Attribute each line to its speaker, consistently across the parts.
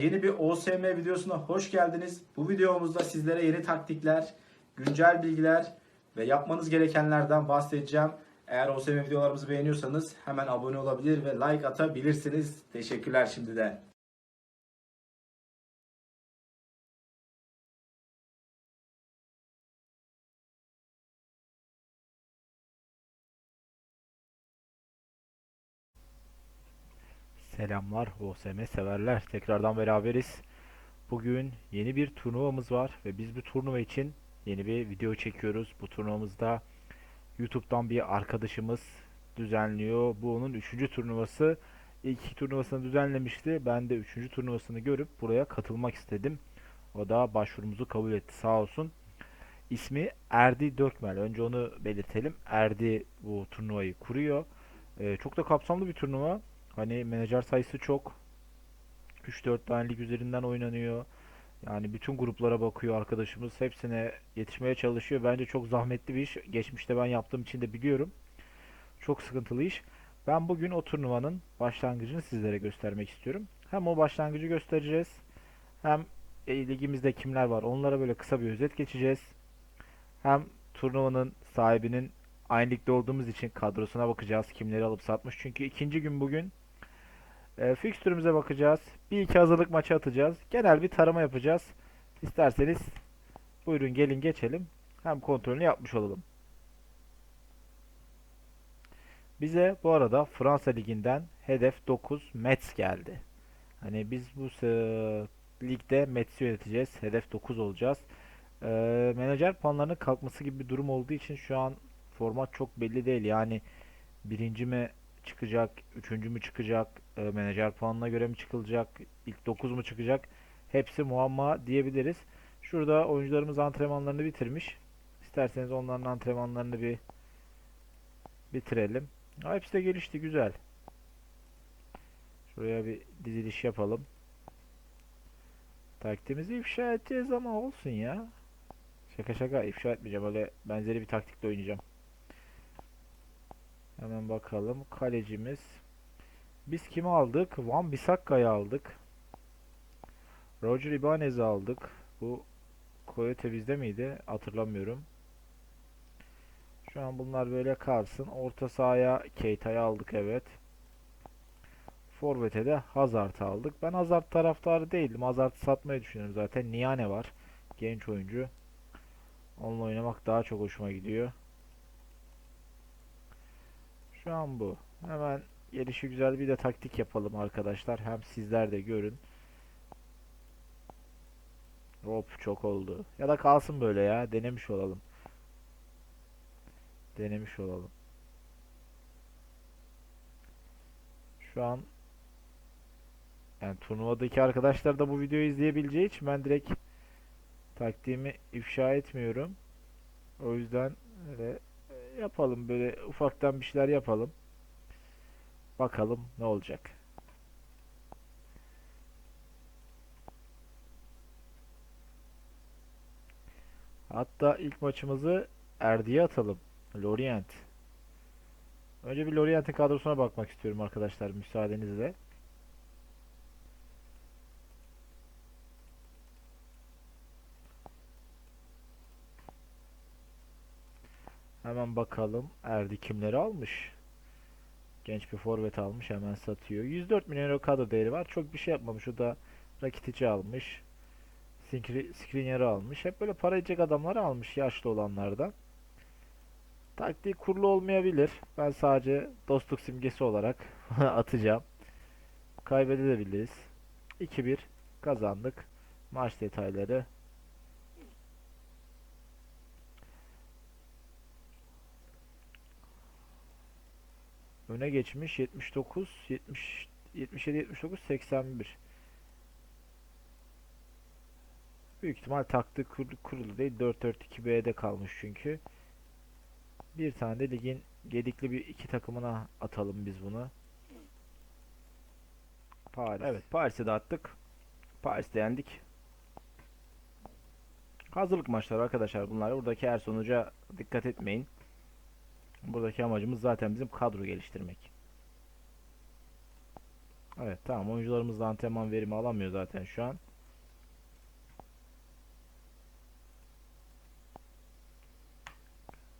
Speaker 1: Yeni bir OSM videosuna hoş geldiniz. Bu videomuzda sizlere yeni taktikler, güncel bilgiler ve yapmanız gerekenlerden bahsedeceğim. Eğer OSM videolarımızı beğeniyorsanız hemen abone olabilir ve like atabilirsiniz. Teşekkürler şimdiden.
Speaker 2: Selamlar OSM severler. Tekrardan beraberiz. Bugün yeni bir turnuvamız var ve biz bu turnuva için yeni bir video çekiyoruz. Bu turnuvamızda YouTube'dan bir arkadaşımız düzenliyor. Bu onun üçüncü turnuvası. İlk iki turnuvasını düzenlemişti. Ben de üçüncü turnuvasını görüp buraya katılmak istedim. O da başvurumuzu kabul etti sağ olsun. İsmi Erdi Dökmel. Önce onu belirtelim. Erdi bu turnuvayı kuruyor. Ee, çok da kapsamlı bir turnuva. Hani menajer sayısı çok. 3-4 tane lig üzerinden oynanıyor. Yani bütün gruplara bakıyor arkadaşımız. Hepsine yetişmeye çalışıyor. Bence çok zahmetli bir iş. Geçmişte ben yaptığım için de biliyorum. Çok sıkıntılı iş. Ben bugün o turnuvanın başlangıcını sizlere göstermek istiyorum. Hem o başlangıcı göstereceğiz. Hem e, ligimizde kimler var onlara böyle kısa bir özet geçeceğiz. Hem turnuvanın sahibinin aynı ligde olduğumuz için kadrosuna bakacağız. Kimleri alıp satmış. Çünkü ikinci gün bugün e, fikstürümüze bakacağız. Bir iki hazırlık maçı atacağız. Genel bir tarama yapacağız. İsterseniz buyurun gelin geçelim. Hem kontrolünü yapmış olalım. Bize bu arada Fransa Ligi'nden hedef 9 Metz geldi. Hani biz bu ligde Metz'i yöneteceğiz. Hedef 9 olacağız. E, menajer puanlarının kalkması gibi bir durum olduğu için şu an format çok belli değil. Yani birinci mi çıkacak, üçüncü mü çıkacak, e, menajer puanına göre mi çıkılacak, ilk 9 mu çıkacak? Hepsi muamma diyebiliriz. Şurada oyuncularımız antrenmanlarını bitirmiş. İsterseniz onların antrenmanlarını bir bitirelim. Ha, hepsi de gelişti güzel. Şuraya bir diziliş yapalım. Taktiğimizi ifşa edeceğiz ama olsun ya. Şaka şaka ifşa etmeyeceğim. Öyle benzeri bir taktikle oynayacağım. Hemen bakalım. Kalecimiz. Biz kimi aldık? Van Bissakka'yı aldık. Roger Ibanez'i aldık. Bu Coyote bizde miydi? Hatırlamıyorum. Şu an bunlar böyle kalsın. Orta sahaya Keita'yı aldık evet. Forvet'e de Hazard'ı aldık. Ben Hazard taraftarı değildim. Hazard'ı satmayı düşünüyorum zaten. Niane var. Genç oyuncu. Onunla oynamak daha çok hoşuma gidiyor. Şu an bu. Hemen gelişi güzel bir de taktik yapalım arkadaşlar. Hem sizler de görün. Hop çok oldu. Ya da kalsın böyle ya. Denemiş olalım. Denemiş olalım. Şu an yani turnuvadaki arkadaşlar da bu videoyu izleyebileceği için ben direkt taktiğimi ifşa etmiyorum. O yüzden öyle yapalım böyle ufaktan bir şeyler yapalım. Bakalım ne olacak. Hatta ilk maçımızı Erdi'ye atalım. Lorient. Önce bir Lorient'in kadrosuna bakmak istiyorum arkadaşlar müsaadenizle. Hemen bakalım. Erdi kimleri almış? Genç bir forvet almış. Hemen satıyor. 104 milyon euro kadro değeri var. Çok bir şey yapmamış. O da Rakitic'i almış. Skriniar'ı almış. Hep böyle para edecek adamları almış. Yaşlı olanlardan. Taktiği kurulu olmayabilir. Ben sadece dostluk simgesi olarak atacağım. Kaybedebiliriz. 2-1 kazandık. Maç detayları öne geçmiş 79 70 77 79 81 Büyük ihtimal taktığı kur, kurulu değil 4-4-2-B'de kalmış çünkü. Bir tane de ligin gedikli bir iki takımına atalım biz bunu. Paris. Evet Paris'e de attık. Paris'te yendik. Hazırlık maçları arkadaşlar bunlar. Buradaki her sonuca dikkat etmeyin. Buradaki amacımız zaten bizim kadro geliştirmek. Evet tamam oyuncularımız da antrenman verimi alamıyor zaten şu an.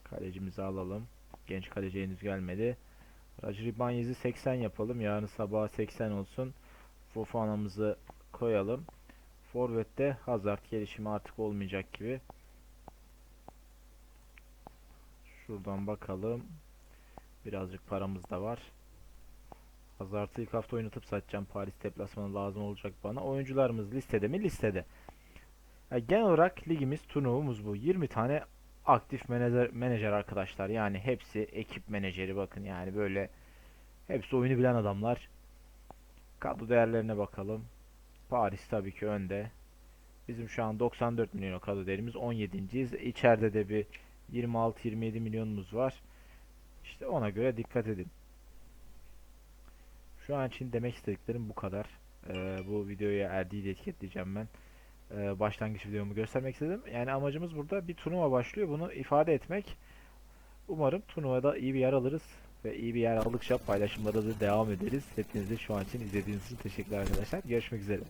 Speaker 2: Kalecimizi alalım. Genç kaleci henüz gelmedi. Rajri Banyez'i 80 yapalım. Yarın sabah 80 olsun. Fofana'mızı koyalım. Forvet'te Hazard gelişimi artık olmayacak gibi. Şuradan bakalım. Birazcık paramız da var. Hazard'ı ilk hafta oynatıp satacağım. Paris deplasmanı lazım olacak bana. Oyuncularımız listede mi? Listede. Ya genel olarak ligimiz, turnuvamız bu. 20 tane aktif menajer, menajer arkadaşlar. Yani hepsi ekip menajeri bakın yani böyle hepsi oyunu bilen adamlar. Kadro değerlerine bakalım. Paris tabii ki önde. Bizim şu an 94 milyon kadro değerimiz 17.yiz. İçeride de bir 26-27 milyonumuz var. İşte ona göre dikkat edin. Şu an için demek istediklerim bu kadar. Ee, bu videoya Erdi'yi de etiketleyeceğim ben. Ee, başlangıç videomu göstermek istedim. Yani amacımız burada bir turnuva başlıyor. Bunu ifade etmek. Umarım turnuvada iyi bir yer alırız. Ve iyi bir yer aldıkça paylaşımlara da devam ederiz. Hepinize şu an için izlediğiniz için teşekkürler arkadaşlar. Görüşmek üzere.